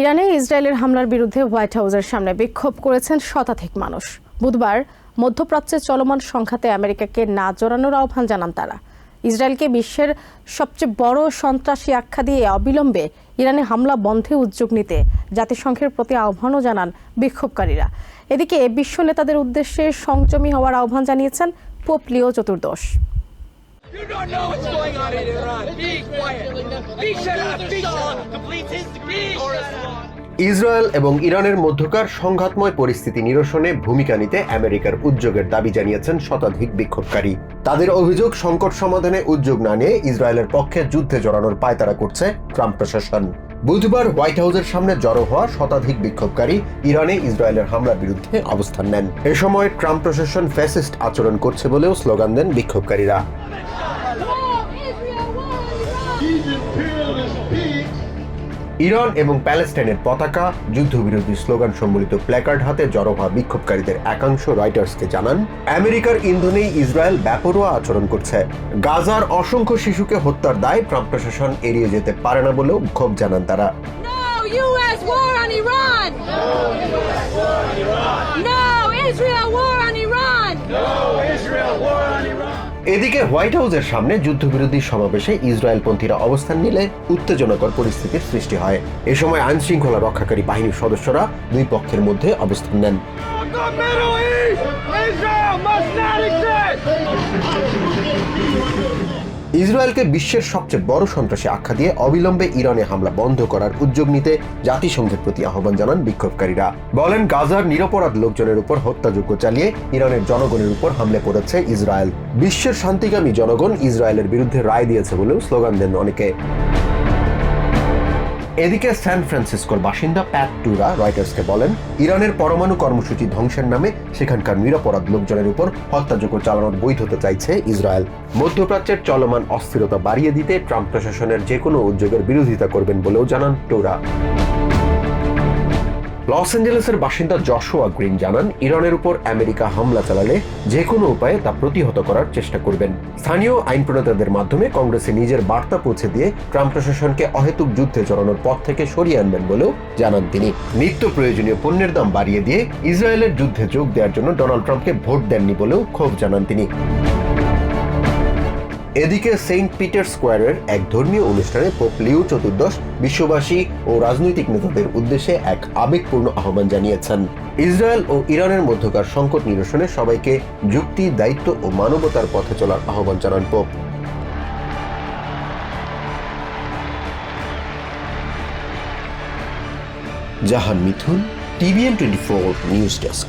ইরানে ইসরায়েলের হামলার বিরুদ্ধে হোয়াইট হাউসের সামনে বিক্ষোভ করেছেন শতাধিক মানুষ। বুধবার মধ্যপ্রাচ্যে চলমান সংঘাতে আমেরিকাকে না জড়ানোর আহ্বান জানান তারা। ইসরায়েলকে বিশ্বের সবচেয়ে বড় সন্ত্রাসী আখ্যা দিয়ে অবিলম্বে ইরানে হামলা বন্ধে উদ্যোগ নিতে জাতিসংঘের প্রতি আহ্বানও জানান বিক্ষোভকারীরা। এদিকে বিশ্ব নেতাদের উদ্দেশ্যে সংযমী হওয়ার আহ্বান জানিয়েছেন পোপলিও চতুর্দশ। You don't know what's going on in Iran. Be quiet. Be shut up. Be shut up. Completes his shut up. Israel এবং ইরানের মধ্যকার সংঘাতময় পরিস্থিতি নিরসনে ভূমিকা নিতে আমেরিকার উদ্যোগের দাবি জানিয়েছেন শতাধিক বিক্ষোভকারী তাদের অভিযোগ, সংকট সমাধানে উদ্যোগ না নিয়ে ইসরায়েলের পক্ষে যুদ্ধে জড়ানোর পায়তারা করছে ট্রাম্প প্রশাসন বুধবার হোয়াইট হাউসের সামনে জড়ো হওয়া শতাধিক বিক্ষোভকারী ইরানে ইসরায়েলের হামলার বিরুদ্ধে অবস্থান নেন এ সময় ট্রাম্প প্রশাসন ফ্যাসিস্ট আচরণ করছে বলেও স্লোগান দেন বিক্ষোভকারীরা ইরান এবং প্যালেস্টাইনের পতাকা যুদ্ধবিরোধী স্লোগান সম্বলিত প্ল্যাকার্ড হাতে জড়ো হওয়া বিক্ষোভকারীদের একাংশ রয়টার্সকে জানান, আমেরিকার ইন্ধনেই ইসরায়েল ব্যাপরোয়া আচরণ করছে। গাজার অসংখ্য শিশুকে হত্যার দায় ট্রাম্প প্রশাসন এড়িয়ে যেতে পারে না বলেও ক্ষোভ জানান তারা। No Israel war on Iran! এদিকে হোয়াইট হাউসের সামনে যুদ্ধবিরোধী সমাবেশে ইসরায়েলপন্থীরা অবস্থান নিলে উত্তেজনাকর পরিস্থিতির সৃষ্টি হয় এ সময় আইন শৃঙ্খলা রক্ষাকারী বাহিনীর সদস্যরা দুই পক্ষের মধ্যে অবস্থান নেন! Israel must not exist! ইসরায়েলকে বিশ্বের সবচেয়ে বড় সন্ত্রাসী আখ্যা দিয়ে অবিলম্বে ইরানে হামলা বন্ধ করার উদ্যোগ নিতে জাতিসংঘের প্রতি আহ্বান জানান বিক্ষোভকারীরা। বলেন, গাজার নিরপরাধ লোকজনের উপর হত্যাযজ্ঞ চালিয়ে ইরানের জনগণের উপর হামলে পড়েছে ইসরায়েল। বিশ্বের শান্তিকামী জনগণ ইসরায়েলের বিরুদ্ধে রায় দিয়েছে বলেও স্লোগান দেন অনেকে। এদিকে স্যান ফ্রান্সিসকোর বাসিন্দা প্যাট টুরা রয়টার্সকে বলেন, ইরানের পরমাণু কর্মসূচি ধ্বংসের নামে সেখানকার নিরাপরাধ লোকজনের উপর হত্যাযজ্ঞ চালানোর বৈধতা চাইছে ইসরায়েল। মধ্যপ্রাচ্যের চলমান অস্থিরতা বাড়িয়ে দিতে ট্রাম্প প্রশাসনের যে কোনো উদ্যোগের বিরোধিতা করবেন বলেও জানান টোরা। লস অ্যাঞ্জেলেসের বাসিন্দা জশোয়া গ্রিন জানান, ইরানের উপর আমেরিকা হামলা চালালে যে কোনো উপায়ে তা প্রতিহত করার চেষ্টা করবেন। স্থানীয় আইন প্রণেতাদের মাধ্যমে কংগ্রেসে নিজের বার্তা পৌঁছে দিয়ে ট্রাম্প প্রশাসনকে অহেতুক যুদ্ধে জড়ানোর পথ থেকে সরিয়ে আনবেন বলেও জানান তিনি। নিত্য প্রয়োজনীয় পণ্যের দাম বাড়িয়ে দিয়ে ইসরায়েলের যুদ্ধে যোগ দেওয়ার জন্য ডোনাল্ড ট্রাম্পকে ভোট দেননি বলেও ক্ষোভ জানান তিনি। এদিকে সেন্ট পিটার স্কোয়ারের এক ধর্মীয় অনুষ্ঠানে পোপ লিও চতুর্দশ বিশ্ববাসী ও রাজনৈতিক নেতাদের উদ্দেশ্যে এক আবেগপূর্ণ আহ্বান জানিয়েছেন। ইসরায়েল ও ইরানের মধ্যকার সংকট নিরসনে সবাইকে যুক্তি, দায়িত্ব ও মানবতার পথে চলার আহ্বান জানান Pope. Jahan Mithun, TVN twenty four news desk.